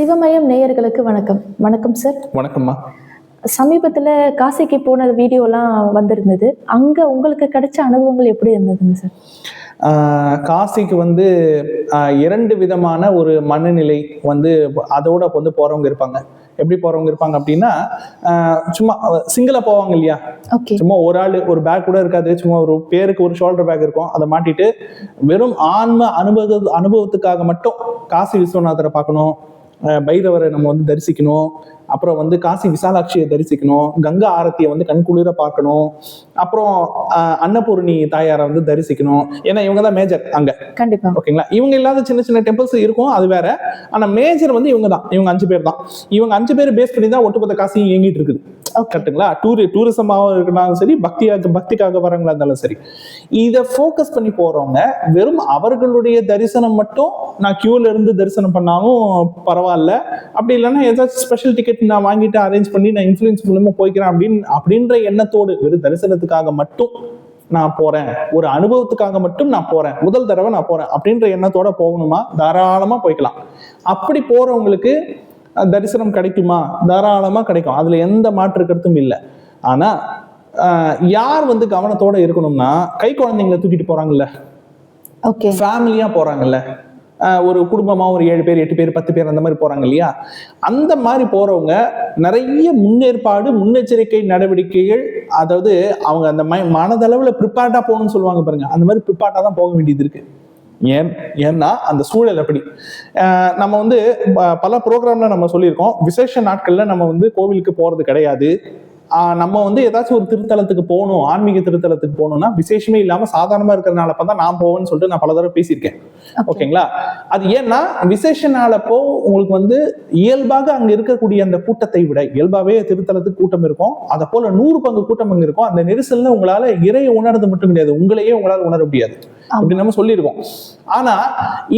சிவமயம் நேயர்களுக்கு வணக்கம். வணக்கம் சார் வணக்கம்மா. சமீபத்தில் காசிக்கு போன வீடியோலாம் வந்திருந்தது. அங்கே உங்களுக்கு கிடைச்ச அனுபவங்கள் எப்படி இருந்ததுங்க சார் காசிக்கு வந்து இரண்டு விதமான ஒரு மனநிலை வந்து அதோட வந்து போறவங்க இருப்பாங்க. எப்படி போறவங்க இருப்பாங்க அப்படின்னா சும்மா சிங்கிளா போவாங்க இல்லையா? சும்மா ஒரு ஆள் ஒரு பேக் கூட இருக்காது. சும்மா ஒரு பேருக்கு ஒரு ஷோல்டர் பேக் இருக்கும். அதை மாட்டிட்டு வெறும் ஆன்ம அனுபவ அனுபவத்துக்காக மட்டும் காசி விஸ்வநாதரை பார்க்கணும். பைரவரை நம்ம வந்து தரிசிக்கணும். அப்புறம் வந்து காசி விசாலாட்சியை தரிசிக்கணும். கங்கா ஆரத்தியை வந்து கண்குளிர பார்க்கணும். அப்புறம் அன்னபூர்ணி தாயாரை வந்து தரிசிக்கணும். ஏன்னா இவங்க தான் மேஜர் அங்க. கண்டிப்பா. ஓகேங்களா? இவங்க இல்லாத சின்ன சின்ன டெம்பிள்ஸ் இருக்கும் அது வேற. ஆனா மேஜர் வந்து இவங்க தான் இவங்க அஞ்சு பேர் தான் இவங்க அஞ்சு பேர் பேஸ் பண்ணி தான் ஒட்டுமொத்த காசியும் இயங்கிட்டு இருக்குது. ஓகே டூரி டூரிசமாகவும் இருக்கனாலும் சரி பக்தியாக பக்திக்காக வரவங்களா இருந்தாலும் சரி. இதை ஃபோக்கஸ் பண்ணி போறவங்க வெறும் அவர்களுடைய தரிசனம் மட்டும் நான் கியூல இருந்து தரிசனம் பண்ணாலும் பரவாயில்ல. அப்படி இல்லைன்னா ஏதாச்சும் ஸ்பெஷல் டிக்கெட் நான் வாங்கிட்டு அரேஞ்ச் பண்ணி நான் இன்ஃபுளுன்ஸ் மூலமா போய்க்கிறேன் அப்படின்னு அப்படின்ற எண்ணத்தோடு வெறும் தரிசனத்துக்காக மட்டும் நான் போறேன். ஒரு அனுபவத்துக்காக மட்டும் நான் போறேன். முதல் தடவை நான் போறேன். அப்படின்ற எண்ணத்தோட போகணுமா? தாராளமா போய்க்கலாம். அப்படி போறவங்களுக்கு தரிசனம் கிடைக்குமா? தாராளமா கிடைக்கும். அதுல எந்த மாற்று கருத்தும் இல்லை. ஆனா அஹ், யார் வந்து கவனத்தோட இருக்கணும்னா கை குழந்தைங்களை தூக்கிட்டு போறாங்கல்ல. ஓகே ஃபேமிலியா போறாங்கல்ல. அஹ், ஒரு குடும்பமா ஒரு ஏழு பேர் எட்டு பேர் பத்து பேர் அந்த மாதிரி போறாங்க இல்லையா? அந்த மாதிரி போறவங்க நிறைய முன்னேற்பாடு முன்னெச்சரிக்கை நடவடிக்கைகள் அதாவது அவங்க அந்த மை மனதளவுல ப்ரிப்பேர்டா போகணும்னு சொல்லுவாங்க பாருங்க. அந்த மாதிரி ப்ரிப்பேர்டா தான் போக வேண்டியது இருக்கு. ஏன்? ஏன்னா அந்த சூழல் அப்படி. நம்ம வந்து பல ப்ரோக்ராம்ல நம்ம சொல்லியிருக்கோம். விசேஷ நாட்கள்ல நம்ம வந்து கோவிலுக்கு போறது கிடையாது. நம்ம வந்து ஏதாச்சும் ஒரு திருத்தலத்துக்கு போகணும் ஆன்மீக திருத்தலத்துக்கு போகணும்னா விசேஷமே இல்லாம சாதாரணமா இருக்கிறனால தான் நான் போவேன்னு சொல்லிட்டு நான் பல தடவை பேசியிருக்கேன். ஓகேங்களா? அது ஏன்னா விசேஷ நாளப்போ உங்களுக்கு வந்து இயல்பாக அங்க இருக்கக்கூடிய அந்த கூட்டத்தை விட இயல்பாவே திருத்தலத்துக்கு கூட்டம் இருக்கும். அதை போல நூறு பங்கு கூட்டம் அங்க இருக்கும். அந்த நெரிசல்ல உங்களால இறையை உணர்றது மட்டும் கிடையாது. உங்களையே உங்களால உணர முடியாது. அப்படி நம்ம சொல்லியிருக்கோம். ஆனா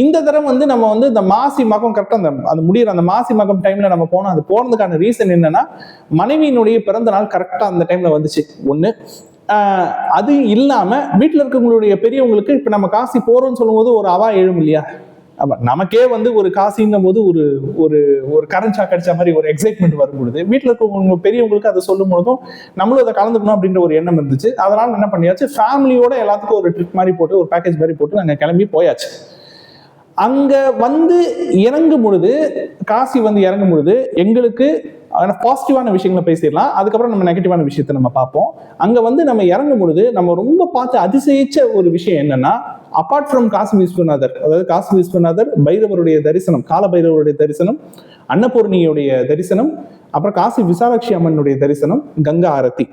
இந்த தடவை வந்து நம்ம வந்து இந்த மாசி மகம் கரெக்டாக அந்த அது முடியிற அந்த மாசி மகம் டைம்ல நம்ம போனோம் அது போனதுக்கான ரீசன் என்னன்னா மனைவியினுடைய பிறந்த நாள் கரெக்டா அந்த டைம்ல வந்துச்சு. ஒண்ணு அது இல்லாம வீட்டுல இருக்கவங்களுடைய பெரியவங்களுக்கு இப்ப நம்ம காசி போறோம்னு சொல்லும்போது ஒரு அவா எழும் இல்லையா? ஆமாம் நமக்கே வந்து ஒரு காசின்னும் போது ஒரு ஒரு ஒரு கரண்ட் ஷாக் அடிச்ச மாதிரி ஒரு எக்ஸைட்மெண்ட் வரும் பொழுது வீட்டில் இருக்கவங்க பெரியவங்களுக்கு அதை சொல்லும் பொழுதும் நம்மளும் அதை கலந்துக்கணும் அப்படின்ற ஒரு எண்ணம் இருந்துச்சு. அதனால என்ன பண்ணியாச்சு? ஃபேமிலியோட எல்லாத்துக்கும் ஒரு ட்ரிப் மாதிரி போட்டு ஒரு பேக்கேஜ் மாதிரி போட்டு நாங்கள் கிளம்பி போயாச்சு. அங்க வந்து இறங்கும் பொழுது காசி வந்து இறங்கும் பொழுது எங்களுக்கு பாசிட்டிவான விஷயங்களை பேசிடலாம். அதுக்கப்புறம் நம்ம நெகட்டிவான விஷயத்தை நம்ம பார்ப்போம். அங்க வந்து நம்ம இறங்கும் பொழுது நம்ம ரொம்ப பார்த்து அதிசயிச்ச ஒரு விஷயம் என்னன்னா அப்பார்ட் ஃப்ரம் காசி விஸ்வநாதர் அதாவது காசி விஸ்வநாதர் பைரவருடைய தரிசனம் கால பைரவருடைய தரிசனம் அன்னபூர்ணியுடைய தரிசனம் அப்புறம் காசி விசாலாட்சி அம்மனுடைய தரிசனம் கங்கா ஆரத்தி.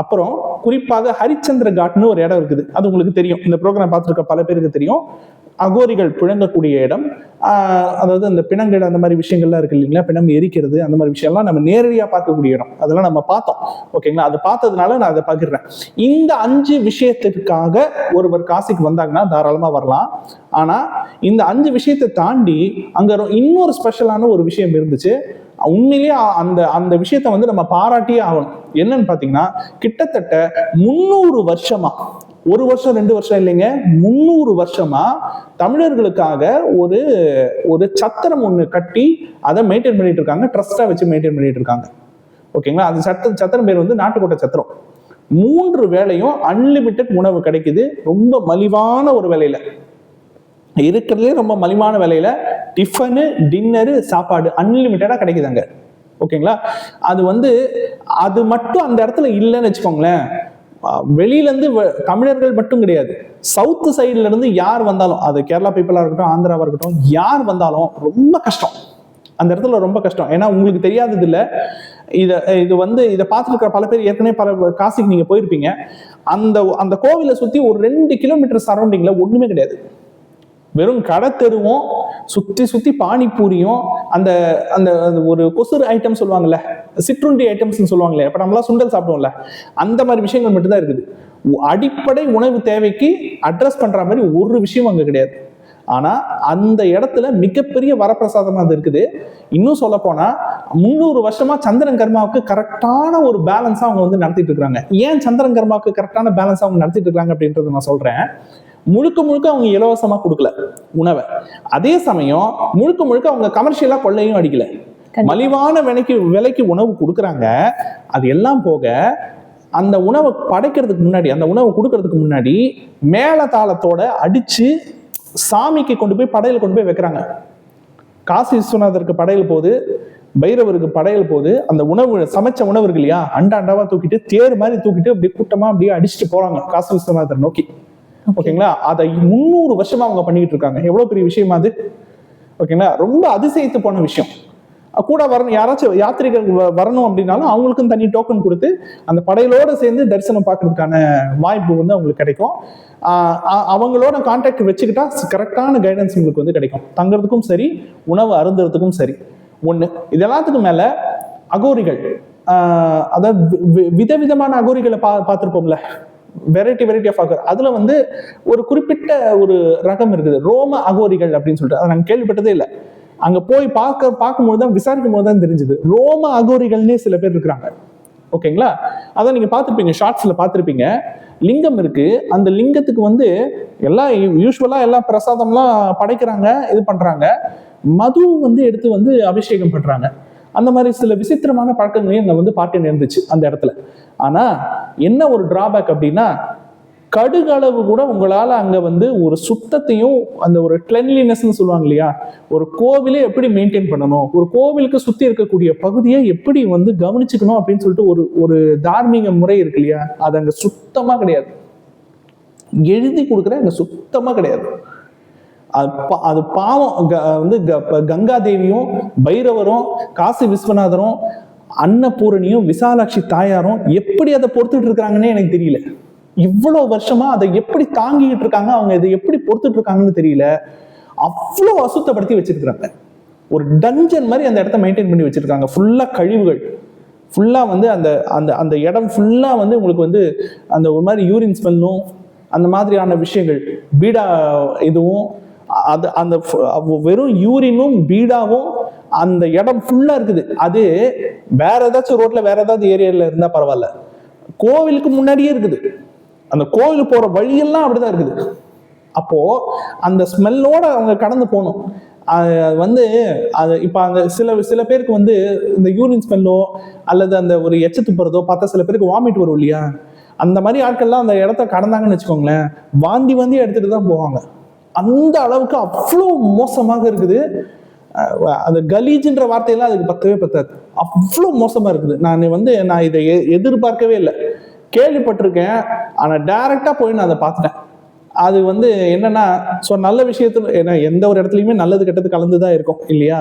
அப்புறம் குறிப்பாக ஹரிச்சந்திர காட்னு ஒரு இடம் இருக்குது. அது உங்களுக்கு தெரியும். இந்த ப்ரோக்ராம் பார்த்துருக்க பல பேருக்கு தெரியும். அகோரிகள் பிழங்கக்கூடிய இடம் அதாவது அந்த பிணங்கள் அந்த மாதிரி விஷயங்கள்லாம் இருக்கு இல்லைங்களா? பிணம் எரிக்கிறது அந்த மாதிரி விஷயம்லாம் நம்ம நேரடியாக பார்க்கக்கூடிய இடம். அதெல்லாம் நம்ம பார்த்தோம். ஓகேங்களா அதை பார்த்ததுனால நான் அதை பகிர்றேன். இந்த அஞ்சு விஷயத்திற்காக ஒருவர் காசிக்கு வந்தாங்கன்னா தாராளமாக வரலாம். ஆனால் இந்த அஞ்சு விஷயத்தை தாண்டி அங்கே இன்னொரு ஸ்பெஷலான ஒரு விஷயம் இருந்துச்சு. உண்மையிலேயே அந்த அந்த விஷயத்த வந்து நம்ம பாராட்டியே ஆகணும். என்னன்னு பார்த்தீங்கன்னா கிட்டத்தட்ட முந்நூறு வருஷமா ஒரு வருஷம் ரெண்டு வருஷம் இல்லைங்க முந்நூறு வருஷமா தமிழர்களுக்காக ஒரு ஒரு சத்திரம் ஒன்று கட்டி அதை மெயின்டைன் பண்ணிட்டு இருக்காங்க ட்ரஸ்டா வச்சு மெயின்டைன் பண்ணிட்டு இருக்காங்க. ஓகேங்களா அந்த சத்த சத்திரம் பேர் வந்து நாட்டுக்கோட்டை சத்திரம். மூன்று வேலையும் அன்லிமிட்டெட் உணவு கிடைக்குது ரொம்ப மலிவான ஒரு வேலையில இருக்கிறதுலே ரொம்ப மலிவான வேலையில டிஃபனு டின்னரு சாப்பாடு அன்லிமிட்டடா கிடைக்குது அங்க. ஓகேங்களா அது வந்து அது மட்டும் அந்த இடத்துல இல்லைன்னு வச்சுக்கோங்களேன் வெளியிலேருந்து வ- தமிழர்கள் மட்டும் கிடையாது. சவுத்து சைடுல இருந்து யார் வந்தாலும் அது கேரளா பீப்புளாக இருக்கட்டும் ஆந்திராவாக இருக்கட்டும் யார் வந்தாலும் ரொம்ப கஷ்டம். அந்த இடத்துல ரொம்ப கஷ்டம். ஏன்னா உங்களுக்கு தெரியாதது இல்லை இதை இது வந்து இதை பார்த்துருக்க பல பேர் ஏற்கனவே பல காசிக்கு நீங்கள் போயிருப்பீங்க. அந்த அந்த கோவிலை சுற்றி ஒரு ரெண்டு கிலோமீட்டர் சரௌண்டிங்கில் ஒன்றுமே கிடையாது. வெறும் கடை தெருவும் சுற்றி சுற்றி பானிபூரியும் அந்த அந்த ஒரு கொசுறு ஐட்டம் சொல்லுவாங்கல்ல சிற்றுண்டி ஐட்டம்ஸ்னு சொல்லுவாங்களே அப்போ நம்மளாம் சுண்டல் சாப்பிடுவோம்ல அந்த மாதிரி விஷயங்கள் மட்டும்தான் இருக்குது. அடிப்படை உணவு தேவைக்கு அட்ரஸ் பண்ற மாதிரி ஒரு விஷயம் அங்கே கிடையாது. ஆனா அந்த இடத்துல மிகப்பெரிய வரப்பிரசாதமா அது இருக்குது. இன்னும் சொல்ல போனா முந்நூறு வருஷமா சந்திரன் கர்மாவுக்கு கரெக்டான ஒரு பேலன்ஸாக அவங்க வந்து நடத்திட்டு இருக்காங்க ஏன் சந்திரன் கர்மாவுக்கு கரெக்டான பேலன்ஸ் அவங்க நடத்திட்டு இருக்காங்க அப்படின்றத நான் சொல்றேன். முழுக்க முழுக்க அவங்க இலவசமா கொடுக்கல உணவை. அதே சமயம் முழுக்க முழுக்க அவங்க கமர்ஷியலா கொள்ளையும் அடிக்கல. மலிவான விலைக்கு விலைக்கு உணவு கொடுக்குறாங்க. அது எல்லாம் போக அந்த உணவை படைக்கிறதுக்கு முன்னாடி அந்த உணவை கொடுக்கறதுக்கு முன்னாடி மேளதாளத்தோட அடிச்சு சாமிக்கு கொண்டு போய் படையல் கொண்டு போய் வைக்கிறாங்க. காசி விஸ்வநாதருக்கு படையல் போகுது பைரவருக்கு படையல் போகுது அந்த உணவு சமைச்ச உணவு இருக்கு இல்லையா அண்டா அண்டாவா தூக்கிட்டு தேர் மாதிரி தூக்கிட்டு அப்படியே கூட்டமா அப்படியே அடிச்சுட்டு போறாங்க காசி விஸ்வநாதர் நோக்கி. ஓகேங்களா? அதை முந்நூறு வருஷமா அவங்க பண்ணிட்டு இருக்காங்க. எவ்வளவு பெரிய விஷயமா அது? ஓகேங்களா? ரொம்ப அதிசயத்து போன விஷயம். கூட வரணும். யாராச்சும் யாத்திரிகள் வ- வரணும் அப்படின்னாலும் அவங்களுக்கும் தனி டோக்கன் கொடுத்து அந்த படையிலோடு சேர்ந்து தரிசனம் பார்க்கறதுக்கான வாய்ப்பு வந்து அவங்களுக்கு கிடைக்கும். அவங்களோட கான்டாக்ட் வச்சுக்கிட்டா கரெக்டான கைடன்ஸ் உங்களுக்கு வந்து கிடைக்கும். தங்குறதுக்கும் சரி உணவு அருந்துறதுக்கும் சரி. ஒன்று இது எல்லாத்துக்கும் அகோரிகள் அதாவது வி- விதவிதமான அகோரிகளை பா பார்த்துருப்போம்ல. வெரைட்டி வெரைட்டி ஆஃப் அகோர் அதில் வந்து ஒரு குறிப்பிட்ட ஒரு ரகம் இருக்குது. ரோம அகோரிகள் அப்படின்னு சொல்லிட்டு. அதை நாங்கள் கேள்விப்பட்டதே இல்லை. அங்கே போய் பார்க்க பார்க்கும்போது தான் விசாரிக்கும் போது தான் தெரிஞ்சுது. ரோம அகோரிகள்னே சில பேர் இருக்கிறாங்க. ஓகேங்களா? அதான் நீங்கள் பார்த்துருப்பீங்க ஷார்ட்ஸில் பார்த்துருப்பீங்க. லிங்கம் இருக்கு. அந்த லிங்கத்துக்கு வந்து எல்லாம் யூஸ்வலாக எல்லாம் பிரசாதம்லாம் படைக்கிறாங்க இது பண்ணுறாங்க மது வந்து எடுத்து வந்து அபிஷேகம் பண்ணுறாங்க அந்த மாதிரி சில விசித்திரமான பழக்கங்களையும் அங்க வந்து பார்க்க இருந்துச்சு அந்த இடத்துல. ஆனா என்ன ஒரு டிராபேக் அப்படின்னா கடுகளவு கூட உங்களால் அங்கே வந்து ஒரு சுத்தத்தையும் அந்த ஒரு கிளென்லினஸ்ன்னு சொல்லுவாங்க இல்லையா ஒரு கோவிலே எப்படி மெயின்டைன் பண்ணணும் ஒரு கோவிலுக்கு சுற்றி இருக்கக்கூடிய பகுதியை எப்படி வந்து கவனிச்சுக்கணும் அப்படின்னு சொல்லிட்டு ஒரு ஒரு தார்மீக முறை இருக்கு இல்லையா அது அங்கே சுத்தமாக கிடையாது. எழுதி கொடுக்குற அங்கே சுத்தமாக கிடையாது. அது பா- அது பாவம். க- வந்து க- ப- கங்கா தேவியும் பைரவரும் காசி விஸ்வநாதரும் அன்னபூரணியும் விசாலாட்சி தாயாரும் எப்படி அதை பொறுத்துட்டு இருக்காங்கன்னே எனக்கு தெரியல. இவ்வளோ வருஷமா அதை எப்படி தாங்கிட்டு இருக்காங்க அவங்க இதை எப்படி பொறுத்துட்டு இருக்காங்கன்னு தெரியல. அவ்வளோ அசுத்தப்படுத்தி வச்சிருக்கிறாங்க. ஒரு டஞ்சன் மாதிரி அந்த இடத்த மெயின்டைன் பண்ணி வச்சிருக்காங்க. ஃபுல்லா கழிவுகள். ஃபுல்லா வந்து அந்த அந்த அந்த இடம் ஃபுல்லா வந்து உங்களுக்கு வந்து அந்த ஒரு மாதிரி யூரின் ஸ்மெல்லும் அந்த மாதிரியான விஷயங்கள் பீடா இதுவும் அது அந்த வெறும் யூரினும் பீடாவும் அந்த இடம் ஃபுல்லா இருக்குது. அது வேற ஏதாச்சும் ரோட்ல வேற ஏதாவது ஏரியால இருந்தா பரவாயில்ல. கோவிலுக்கு முன்னாடியே இருக்குது. அந்த கோவில் போற வழியெல்லாம் அப்படிதான் இருக்குது. அப்போ அந்த ஸ்மெல்லோட அவங்க கடந்து போகணும். அது வந்து அது இப்போ அந்த சில சில பேருக்கு வந்து இந்த யூரின் ஸ்மெல்லோ அல்லது அந்த ஒரு எச்ச துப்புறதோ பார்த்தா சில பேருக்கு வாமிட் வரும் இல்லையா? அந்த மாதிரி ஆட்கள்லாம் அந்த இடத்த கடந்தாங்கன்னு வச்சுக்கோங்களேன். வாந்தி வாந்தி எடுத்துட்டு தான் போவாங்க. அந்த அளவுக்கு அவ்வளோ மோசமாக இருக்குது. அந்த கலீஜுன்ற வார்த்தையெல்லாம் அதுக்கு பத்தவே பத்தாது. அவ்வளோ மோசமாக இருக்குது. நான் வந்து நான் இதை எ- எதிர்பார்க்கவே இல்லை. கேள்விப்பட்டிருக்கேன். ஆனால் டைரெக்டாக போய் நான் அதை பார்த்துட்டேன். அது வந்து என்னன்னா ஸோ நல்ல விஷயத்துல ஏன்னா எந்த ஒரு இடத்துலையுமே நல்லது கெட்டது கலந்து தான் இருக்கும் இல்லையா?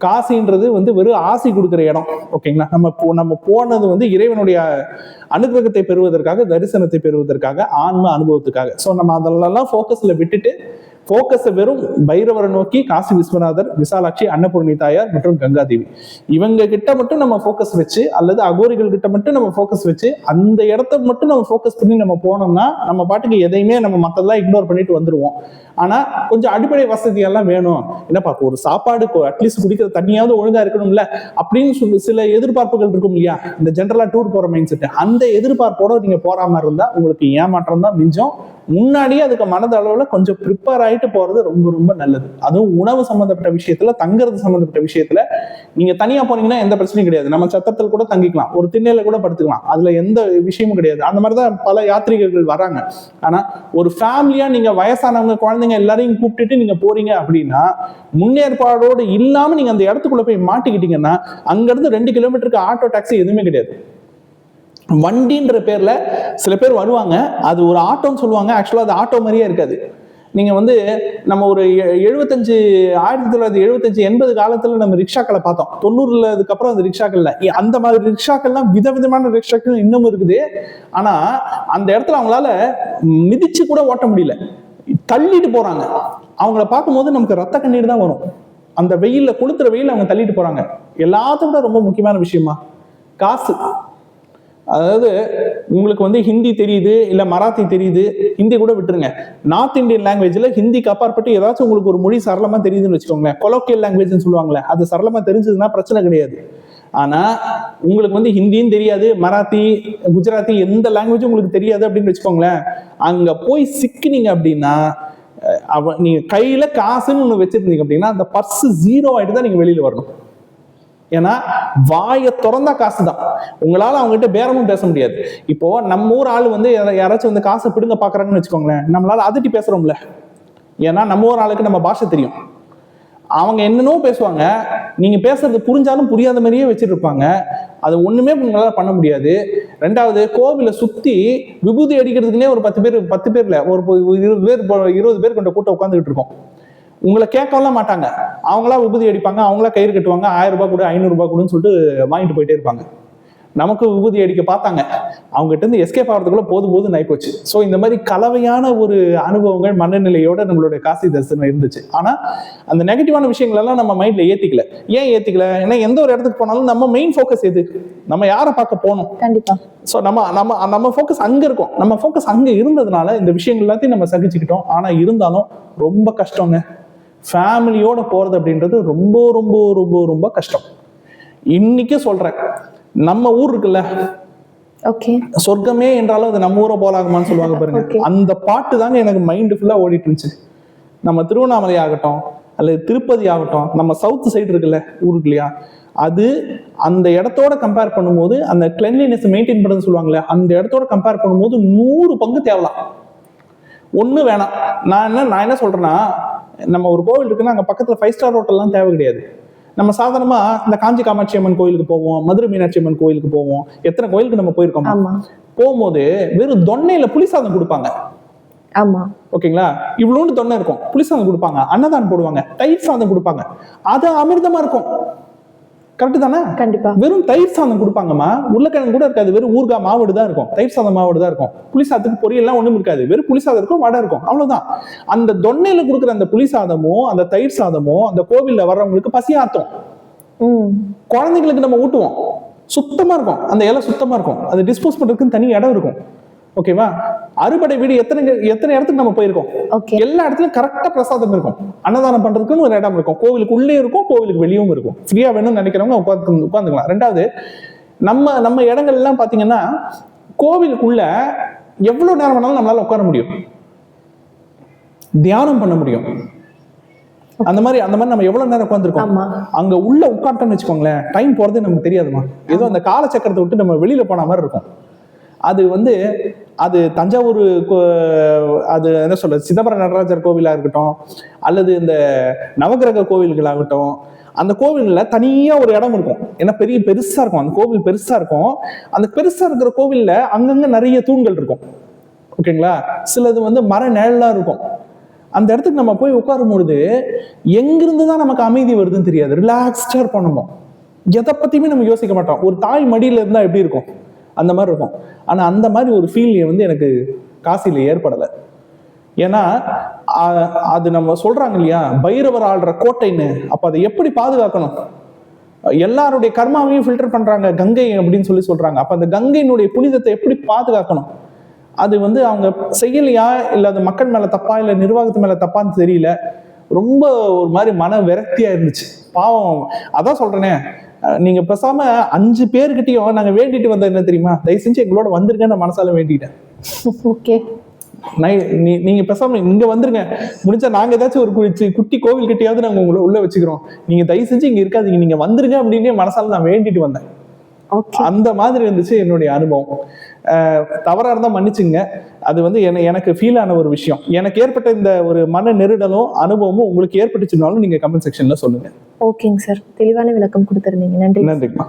காசின்றது வந்து வெறும் ஆசி கொடுக்குற இடம் ஓகேங்களா? நம்ம போ நம்ம போனது வந்து இறைவனுடைய அனுகிரகத்தை பெறுவதற்காக தரிசனத்தை பெறுவதற்காக ஆன்ம அனுபவத்துக்காக. ஸோ நம்ம அதெல்லாம் ஃபோக்கஸில் விட்டுட்டு ஃபோக்கஸை வெறும் பைரவரை நோக்கி காசி விஸ்வநாதர் விசாலாட்சி அன்னபூர்ணி தாயார் மற்றும் கங்காதேவி. இவங்க கிட்ட மட்டும் நம்ம ஃபோக்கஸ் வச்சு அல்லது அகோரிகள் கிட்ட மட்டும் நம்ம ஃபோக்கஸ் வச்சு அந்த இடத்த மட்டும் நம்ம ஃபோக்கஸ் பண்ணி நம்ம போனோம்னா நம்ம பாட்டுக்கு எதையுமே நம்ம மற்றதெல்லாம் இக்னோர் பண்ணிட்டு வந்துருவோம். ஆனா கொஞ்சம் அடிப்படை வசதியெல்லாம் வேணும். என்னப்பா ஒரு சாப்பாடு அட்லீஸ்ட் குடிக்கிற தண்ணியாவது ஒழுங்கா இருக்கணும்ல? அப்படின்னு சொல்லி சில எதிர்பார்ப்புகள் இருக்கும் இல்லையா? இந்த ஜென்ரலா டூர் போற மைண்ட் செட் அந்த எதிர்பார்ப்போட நீங்க போற மாதிரி இருந்தா உங்களுக்கு ஏமாற்றம் தான் மிஞ்சம். முன்னாடியே அதுக்கு மனதளவுல கொஞ்சம் ப்ரிப்பேர் ஆகி ஆயிட்டு போறது ரொம்ப ரொம்ப நல்லது. அதுவும் உணவு சம்பந்தப்பட்ட விஷயத்துல தங்குறது சம்பந்தப்பட்ட விஷயத்துல நீங்க தனியா போனீங்கன்னா எந்த பிரச்சனையும் கிடையாது. நம்ம சத்தத்தில் கூட தங்கிக்கலாம். ஒரு திண்ணையில கூட படுத்துக்கலாம். அதுல எந்த விஷயமும் கிடையாது. அந்த மாதிரிதான் பல யாத்ரீகர்கள் வராங்க. ஆனா ஒரு ஃபேமிலியா நீங்க வயசானவங்க குழந்தைங்க எல்லாரையும் கூப்பிட்டுட்டு நீங்க போறீங்க அப்படின்னா முன்னேற்பாடோடு இல்லாம நீங்க அந்த இடத்துக்குள்ள போய் மாட்டிக்கிட்டீங்கன்னா அங்கிருந்து ரெண்டு கிலோமீட்டருக்கு ஆட்டோ டாக்ஸி எதுவுமே கிடையாது. வண்டின்ற பேர்ல சில பேர் வருவாங்க. அது ஒரு ஆட்டோன்னு சொல்லுவாங்க. ஆக்சுவலா அது ஆட்டோ மாதிரியே இருக்காது. நீங்கள் வந்து நம்ம ஒரு எ- எழுபத்தஞ்சு ஆயிரத்தி தொள்ளாயிரத்தி எழுபத்தஞ்சு எண்பது காலத்தில் நம்ம ரிக்ஷாக்களை பார்த்தோம். தொண்ணூறுல அதுக்கப்புறம் அந்த ரிக்ஷாக்கள்ல அந்த மாதிரி ரிக்ஷாக்கள்லாம் விதவிதமான ரிக்ஷாக்கள் இன்னமும் இருக்குது. ஆனால் அந்த இடத்துல அவங்களால மிதிச்சு கூட ஓட்ட முடியல. தள்ளிட்டு போறாங்க. அவங்கள பார்க்கும்போது நமக்கு ரத்த கண்ணீர் தான் வரும். அந்த வெயிலில் கொளுத்துற வெயில் அவங்க தள்ளிட்டு போறாங்க. எல்லாத்தையும் விட ரொம்ப முக்கியமான விஷயமா? காசு. அதாவது உங்களுக்கு வந்து ஹிந்தி தெரியுது இல்ல மராத்தி தெரியுது ஹிந்தி கூட விட்டுருங்க. நார்த் இந்தியன் லாங்குவேஜ்ல ஹிந்திக்கு அப்பாற்பட்டு ஏதாச்சும் உங்களுக்கு ஒரு மொழி சரளமா தெரியுதுன்னு வச்சுக்கோங்களேன். கொலோக்கியல் லாங்குவேஜ்னு சொல்லுவாங்களே அது சரளமா தெரிஞ்சதுன்னா பிரச்சனை கிடையாது. ஆனா உங்களுக்கு வந்து ஹிந்தியும் தெரியாது மராத்தி குஜராத்தி எந்த லாங்குவேஜும் உங்களுக்கு தெரியாது அப்படின்னு வச்சுக்கோங்களேன். அங்க போய் சிக்கினீங்க அப்படின்னா அவ நீங்க கையில காசுன்னு ஒண்ணு வச்சிருந்தீங்க அப்படின்னா அந்த பர்ஸ் ஜீரோ ஆயிட்டு தான் நீங்க வெளியில வரணும். ஏன்னா வாயை திறந்தா காசு தான் உங்களால அவங்ககிட்ட பேரமும் பேச முடியாது. இப்போ நம்ம ஊர் ஆள் வந்து யாரா- யாராச்சும் வந்து காசை பிடுங்க பாக்குறாங்கன்னு வச்சுக்கோங்களேன் நம்மளால அதட்டி பேசுறோம்ல. ஏன்னா நம்ம ஊர் ஆளுக்கு நம்ம பாஷை தெரியும். அவங்க என்னென்னோ பேசுவாங்க. நீங்க பேசுறது புரிஞ்சாலும் புரியாத மாதிரியே வச்சுட்டு இருப்பாங்க அது ஒண்ணுமே உங்களால பண்ண முடியாது. ரெண்டாவது கோவிலை சுத்தி விபூதி அடிக்கிறதுக்குன்னே ஒரு பத்து பேர் பத்து பேர்ல ஒரு இருபது பேர் இருபது பேர் கொண்ட கூட்டம் உட்காந்துக்கிட்டு இருக்கோம். உங்களை கேட்கலாம் மாட்டாங்க. அவங்களா விபூதி அடிப்பாங்க அவங்களா கயிறு கட்டுவாங்க ஆயிரம் ரூபாய் கொடு ஐநூறு ரூபாய் கொடுன்னு சொல்லிட்டு வாங்கிட்டு போயிட்டே இருப்பாங்க. நமக்கு விபூதி அடிக்க பார்த்தாங்க. அவங்க கிட்ட இருந்து எஸ்கேப் ஆகிறதுக்குள்ள போதும் போதும் போச்சு ஸோ இந்த மாதிரி கலவையான ஒரு அனுபவங்கள் மனநிலையோட நம்மளுடைய காசி தரிசனம் இருந்துச்சு. ஆனா அந்த நெகட்டிவான விஷயங்கள் எல்லாம் நம்ம மைண்ட்ல ஏத்திக்கல. ஏன் ஏத்திக்கல? ஏன்னா எந்த ஒரு இடத்துக்கு போனாலும் நம்ம மெயின் ஃபோக்கஸ் எது? நம்ம யாரை பார்க்க போனோம் கண்டிப்பா. ஸோ நம்ம நம்ம நம்ம ஃபோக்கஸ் அங்க இருக்கும். நம்ம ஃபோக்கஸ் அங்க இருந்ததுனால இந்த விஷயங்கள் எல்லாத்தையும் நம்ம சகிச்சுக்கிட்டோம். ஆனா இருந்தாலும் ரொம்ப கஷ்டங்க. ஃபேமிலியோட போறது அப்படின்றது ரொம்ப ரொம்ப ரொம்ப ரொம்ப கஷ்டம். இன்னைக்கு சொல்றேன். நம்ம ஊர் இருக்குல்ல? சொர்க்கமே என்றாலும் அது நம்ம ஊரை போலாகுமான்னு சொல்லுவாங்க பாருங்க. அந்த பாட்டு தாங்க எனக்கு மைண்டு ஃபுல்லா ஓடிட்டு இருந்துச்சு. நம்ம திருவண்ணாமலை ஆகட்டும் அல்லது திருப்பதி ஆகட்டும் நம்ம சவுத் சைடு இருக்குல்ல ஊருக்கு இல்லையா? அது அந்த இடத்தோட கம்பேர் பண்ணும்போது அந்த கிளென்லினஸ் மெயின்டைன் பண்ணுறது சொல்லுவாங்கல்ல அந்த இடத்தோட கம்பேர் பண்ணும்போது நூறு பங்கு தேவலாம். ஒண்ணு வேணாம். நான் என்ன நான் என்ன சொல்றேன்னா நம்ம ஒரு கோவில் இருக்குன்னா அங்க பக்கத்துல ஃபைவ் ஸ்டார் ஹோட்டல்லாம் தேவை கிடையாது. நம்ம சாதாரணமா இந்த காஞ்சி காமாட்சி அம்மன் கோயிலுக்கு போவோம் மதுரை மீனாட்சி அம்மன் கோயிலுக்கு போவோம் எத்தனை கோயிலுக்கு நம்ம போயிருக்கோம்? போகும்போது வெறும் தொன்னையில புளிசாதம் கொடுப்பாங்க. ஆமா. ஓகேங்களா? இவ்வளோண்டு தொன்னை இருக்கும். புளிசாதம் கொடுப்பாங்க. அன்னதானம் போடுவாங்க. தயிர் சாதம் கொடுப்பாங்க. அது அமிர்தமா இருக்கும். கரெக்டு தானே? கண்டிப்பா. வெறும் தயிர் சாதம் கொடுப்பாங்கம்மா. உருளைக்கிழங்கு கூட இருக்காது. வெறும் ஊறுகாய் மாவடு தான் இருக்கும். தயிர் சாதம் மாவடு தான் இருக்கும். புளி சாதத்துக்கு பொரியல்லாம் ஒண்ணும் இருக்காது. வெறும் புளி சாதம் இருக்கும் வடை இருக்கும். அவ்வளவுதான். அந்த தொன்னையில கொடுக்குற அந்த புளி சாதமோ அந்த தயிர் சாதமோ அந்த கோவில்ல வர்றவங்களுக்கு பசி ஆத்தும். குழந்தைங்களுக்கு நம்ம ஊட்டுவோம். சுத்தமா இருக்கும். அந்த இலை சுத்தமா இருக்கும். அது டிஸ்போஸ் பண்றதுக்குன்னு தனி இடம் இருக்கும். ஓகேவா அறுபடை வீடு எத்தனை எத்தனை இடத்துக்கு நம்ம போயிருக்கோம்? எல்லா இடத்துலயும் கரெக்டா பிரசாதம் இருக்கும். அன்னதானம் பண்றதுக்குன்னு ஒரு இடம் இருக்கும். கோவிலுக்கு உள்ளே இருக்கும் கோவிலுக்கு வெளியும் இருக்கும். ஃப்ரீயா வேணும்னு நினைக்கிறவங்க உட்காந்து உட்காந்துக்கலாம். ரெண்டாவது நம்ம நம்ம இடங்கள் எல்லாம் பாத்தீங்கன்னா கோவிலுக்குள்ள எவ்வளவு நேரம் வேணாலும் நம்மளால உட்கார முடியும். தியானம் பண்ண முடியும். அந்த மாதிரி அந்த மாதிரி நம்ம எவ்வளவு நேரம் உட்காந்துருக்கோம் அங்க உள்ள உட்காந்துட்டோம்னு வச்சுக்கோங்களேன் டைம் போறதே நமக்கு தெரியாதுமா ஏதோ அந்த காலச்சக்கரத்தை விட்டு நம்ம வெளியில போன மாதிரி இருக்கும். அது வந்து அது தஞ்சாவூர் கோ- அது என்ன சொல்றது சிதம்பரம் நடராஜர் கோவிலா இருக்கட்டும் அல்லது இந்த நவகிரக கோவில்களாகட்டும் அந்த கோவில்ல தனியா ஒரு இடம் இருக்கும். ஏன்னா பெரிய பெருசா இருக்கும். அந்த கோவில் பெருசா இருக்கும். அந்த பெருசா இருக்கிற கோவில்ல அங்கங்க நிறைய தூண்கள் இருக்கும். ஓகேங்களா? சிலது வந்து மர நிழலா இருக்கும். அந்த இடத்துக்கு நம்ம போய் உட்காரும் பொழுது எங்கிருந்து தான் நமக்கு அமைதி வருதுன்னு தெரியாது. ரிலாக்ஸ்டா இருப்போம் நம்ம. எதை பத்தியுமே நம்ம யோசிக்க மாட்டோம். ஒரு தாய் மடியில இருந்தா எப்படி இருக்கும்? அந்த மாதிரி இருக்கும். ஆனால் அந்த மாதிரி ஒரு ஃபீல் வந்து எனக்கு காசியில் ஏற்படலை. ஏன்னா அது நம்ம சொல்றாங்க இல்லையா பைரவர் ஆள்ற கோட்டைன்னு அப்ப அதை எப்படி பாதுகாக்கணும்? எல்லாருடைய கர்மாவையும் ஃபில்டர் பண்றாங்க கங்கை அப்படின்னு சொல்லி சொல்றாங்க. அப்ப அந்த கங்கையினுடைய புனிதத்தை எப்படி பாதுகாக்கணும்? அது வந்து அவங்க செய்யலையா? இல்லை அது மக்கள் மேல தப்பா? இல்லை நிர்வாகத்து மேல தப்பான்னு தெரியல. ரொம்ப ஒரு மாதிரி மன விரக்தியா இருந்துச்சு. பாவம். அதான் சொல்றேனே நீங்க பேசாம அஞ்சு பேர்கிட்டயும் நாங்க வேண்டிட்டு வந்தது என்ன தெரியுமா? தயவு செஞ்சு எங்களோட வந்துருங்க நான் மனசால வேண்டிட்டேன். ஓகே. நீங்க பேசாம இங்க வந்துருங்க. முடிஞ்சா நாங்க ஏதாச்சும் ஒரு கு- குட்டி கோவில் கிட்டயாவது நாங்க உங்களை உள்ள வச்சுக்கிறோம். நீங்க தயவு செஞ்சு இங்க இருக்காதீங்க. நீங்க வந்துருங்க அப்படின்னு மனசால நான் வேண்டிட்டு வந்தேன். அந்த மாதிரி இருந்துச்சு என்னுடைய அனுபவம். அஹ் தவறா இருந்தா மன்னிச்சுங்க. அது வந்து என- எனக்கு ஃபீல் ஆன ஒரு விஷயம். எனக்கு ஏற்பட்ட இந்த ஒரு மன நெருடலும் அனுபவமும் உங்களுக்கு ஏற்பட்டுச்சுனாலும் நீங்க கமெண்ட் செக்ஷன்ல சொல்லுங்க. ஓகேங்க சார். தெளிவான விளக்கம் கொடுத்துருந்தீங்க. நன்றி. நன்றிங்கம்மா.